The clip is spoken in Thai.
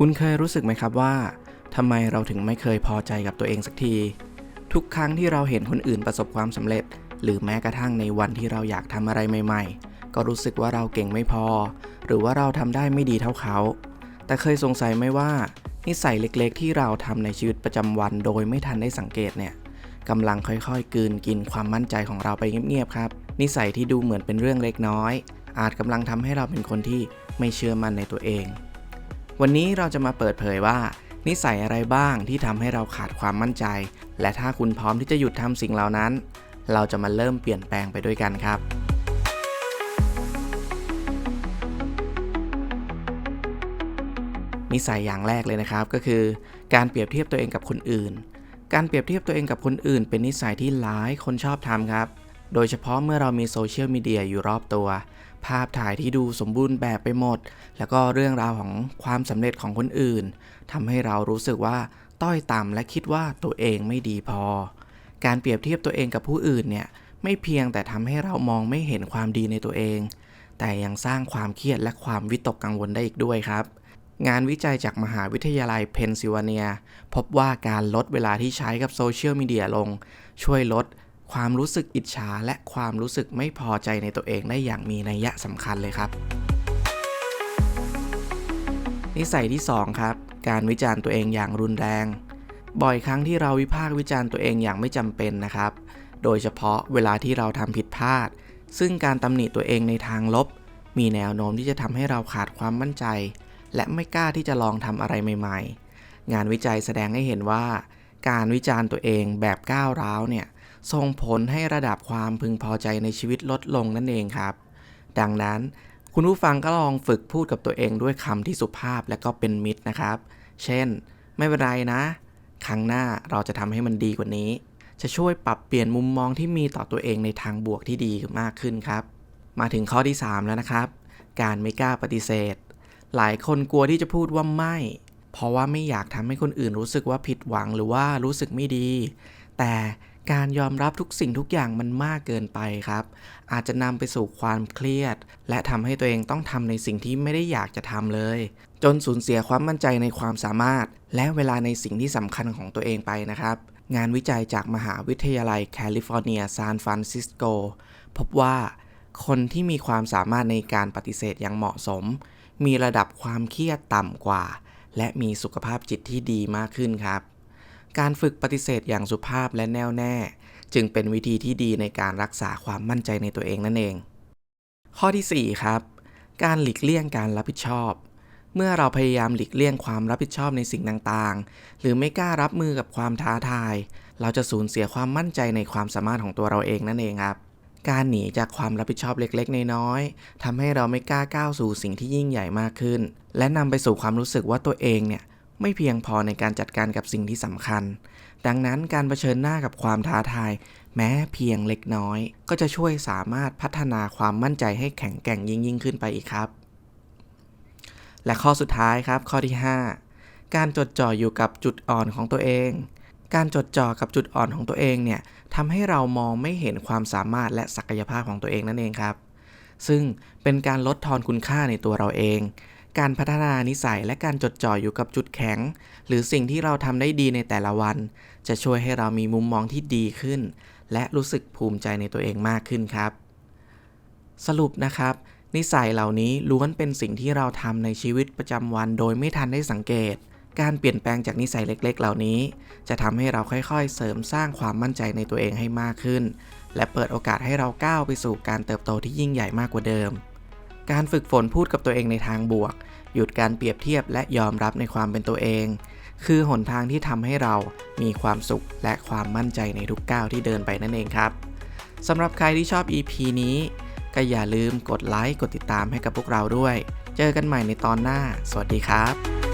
คุณเคยรู้สึกไหมครับว่าทำไมเราถึงไม่เคยพอใจกับตัวเองสักที ทุกครั้งที่เราเห็นคนอื่นประสบความสำเร็จ หรือแม้กระทั่งในวันที่เราอยากทำอะไรใหม่ ๆ ก็รู้สึกว่าเราเก่งไม่พอ หรือว่าเราทำได้ไม่ดีเท่าเขา แต่เคยสงสัยไหมว่า นิสัยเล็กๆ ที่เราทำในชีวิตประจำวันโดยไม่ทันได้สังเกตเนี่ยกำลังค่อยๆกืนกินความมั่นใจของเราไปเงียบๆครับ นิสัยที่ดูเหมือนเป็นเรื่องเล็กน้อย อาจกำลังทำให้เราเป็นคนที่ไม่เชื่อมั่นในตัวเอง วันนี้เราจะมาเปิดเผยว่า นิสัยอะไรบ้างที่ทำให้เราขาดความมั่นใจ และถ้าคุณพร้อมที่จะหยุดทำสิ่งเหล่านั้น เราจะมาเริ่มเปลี่ยนแปลงไปด้วยกันครับ นิสัยอย่างแรกเลยนะครับก็คือ การเปรียบเทียบตัวเองกับคนอื่น การเปรียบเทียบตัวเองกับคนอื่น เป็นนิสัยที่หลายคนชอบทำครับ โดยเฉพาะเมื่อเรามีโซเชียลมีเดียอยู่รอบตัว ภาพถ่ายที่ดูสมบูรณ์แบบไปหมด แล้วก็เรื่องราวของความสำเร็จของคนอื่นทำให้เรารู้สึกว่าต้อยต่ำและคิดว่าตัวเองไม่ดีพอ การเปรียบเทียบตัวเองกับผู้อื่นเนี่ยไม่เพียงแต่ทำให้เรามองไม่เห็นความดีในตัวเอง แต่ยังสร้างความเครียดและความวิตกกังวลได้อีกด้วยครับงานวิจัยจากมหาวิทยาลัยเพนซิลเวเนีย พบว่าการลดเวลาที่ใช้กับโซเชียลมีเดียลง ช่วยลด ความรู้สึกอิจฉาและความรู้สึกไม่พอใจในตัวเองได้อย่างมีนัยยะสำคัญเลยครับ นิสัยที่ 2 ครับ การวิจารณ์ตัวเองอย่างรุนแรง บ่อยครั้งที่เราวิพากษ์วิจารณ์ตัวเองอย่างไม่จำเป็นนะครับ โดยเฉพาะเวลาที่เราทำผิดพลาด ซึ่งการตำหนิตัวเองในทางลบ มีแนวโน้มที่จะทำให้เราขาดความมั่นใจ และไม่กล้าที่จะลองทำอะไรใหม่ ๆ งานวิจัยแสดงให้เห็นว่า การวิจารณ์ตัวเองแบบก้าวร้าวเนี่ย ส่งผลให้ระดับความพึงพอใจในชีวิตลดลงนั่นเองครับ ดังนั้นคุณผู้ฟังก็ลองฝึกพูดกับตัวเองด้วยคำที่สุภาพและก็เป็นมิตรนะครับ เช่น ไม่เป็นไรนะ ครั้งหน้าเราจะทำให้มันดีกว่านี้ จะช่วยปรับเปลี่ยนมุมมองที่มีต่อตัวเองในทางบวกที่ดีมากขึ้นครับ มาถึงข้อที่ 3 แล้วนะครับ การไม่กล้าปฏิเสธ หลายคนกลัวที่จะพูดว่าไม่ เพราะว่าไม่อยากทำให้คนอื่นรู้สึกว่าผิดหวังหรือว่ารู้สึกไม่ดี แต่ การยอมรับทุกสิ่งทุกอย่างมันมากเกินไปครับ อาจจะนำไปสู่ความเครียด และทำให้ตัวเองต้องทำในสิ่งที่ไม่ได้อยากจะทำเลย จนสูญเสียความมั่นใจในความสามารถ และเวลาในสิ่งที่สำคัญของตัวเองไปนะครับ งานวิจัยจากมหาวิทยาลัยแคลิฟอร์เนียซานฟรานซิสโกพบว่า คนที่มีความสามารถในการปฏิเสธอย่างเหมาะสม มีระดับความเครียดต่ำกว่า และมีสุขภาพจิตที่ดีมากขึ้นครับ การฝึกปฏิเสธอย่างสุภาพและแน่วแน่ จึงเป็นวิธีที่ดีในการรักษาความมั่นใจในตัวเองนั่นเอง ข้อที่ 4 ครับ การหลีกเลี่ยงการรับผิดชอบ เมื่อเราพยายามหลีกเลี่ยงความรับผิดชอบในสิ่งต่างๆ หรือไม่กล้ารับมือกับความท้าทาย เราจะสูญเสียความมั่นใจในความสามารถของตัวเราเองนั่นเองครับการหนีจากความรับผิดชอบเล็กๆ น้อยๆทำให้เราไม่กล้าก้าวสู่สิ่งที่ยิ่งใหญ่มากขึ้น และนำไปสู่ความรู้สึกว่าตัวเองเนี่ย ไม่เพียงพอในการจัดการกับสิ่งที่สำคัญ ดังนั้นการเผชิญหน้ากับความท้าทาย แม้เพียงเล็กน้อย ก็จะช่วยสามารถพัฒนาความมั่นใจให้แข็งแกร่งยิ่งยิ่งขึ้นไปอีกครับ และข้อสุดท้ายครับ ข้อที่ 5 การจดจ่ออยู่กับจุดอ่อนของตัวเอง การจดจ่อกับจุดอ่อนของตัวเองเนี่ยทำให้เรามองไม่เห็นความสามารถและศักยภาพของตัวเองนั่นเองครับ ซึ่งเป็นการลดทอนคุณค่าในตัวเราเอง การพัฒนานิสัยและการจดจ่ออยู่กับจุดแข็ง หรือสิ่งที่เราทำได้ดีในแต่ละวัน จะช่วยให้เรามีมุมมองที่ดีขึ้น และรู้สึกภูมิใจในตัวเองมากขึ้นครับ สรุปนะครับ นิสัยเหล่านี้ล้วนเป็นสิ่งที่เราทำในชีวิตประจำวันโดยไม่ทันได้สังเกต การเปลี่ยนแปลงจากนิสัยเล็ก ๆ เหล่านี้ จะทำให้เราค่อยๆ เสริมสร้างความมั่นใจในตัวเองให้มากขึ้น และเปิดโอกาสให้เราก้าวไปสู่การเติบโตที่ยิ่งใหญ่มากกว่าเดิม การฝึกฝนพูดกับตัวเองในทางบวก หยุดการเปรียบเทียบและยอมรับในความเป็นตัวเอง คือหนทางที่ทำให้เรามีความสุขและความมั่นใจในทุกก้าวที่เดินไปนั่นเองครับสำหรับใครที่ชอบ EP นี้ก็อย่าลืมกดไลค์กดติดตามให้กับพวกเราด้วย เจอกันใหม่ในตอนหน้า สวัสดีครับ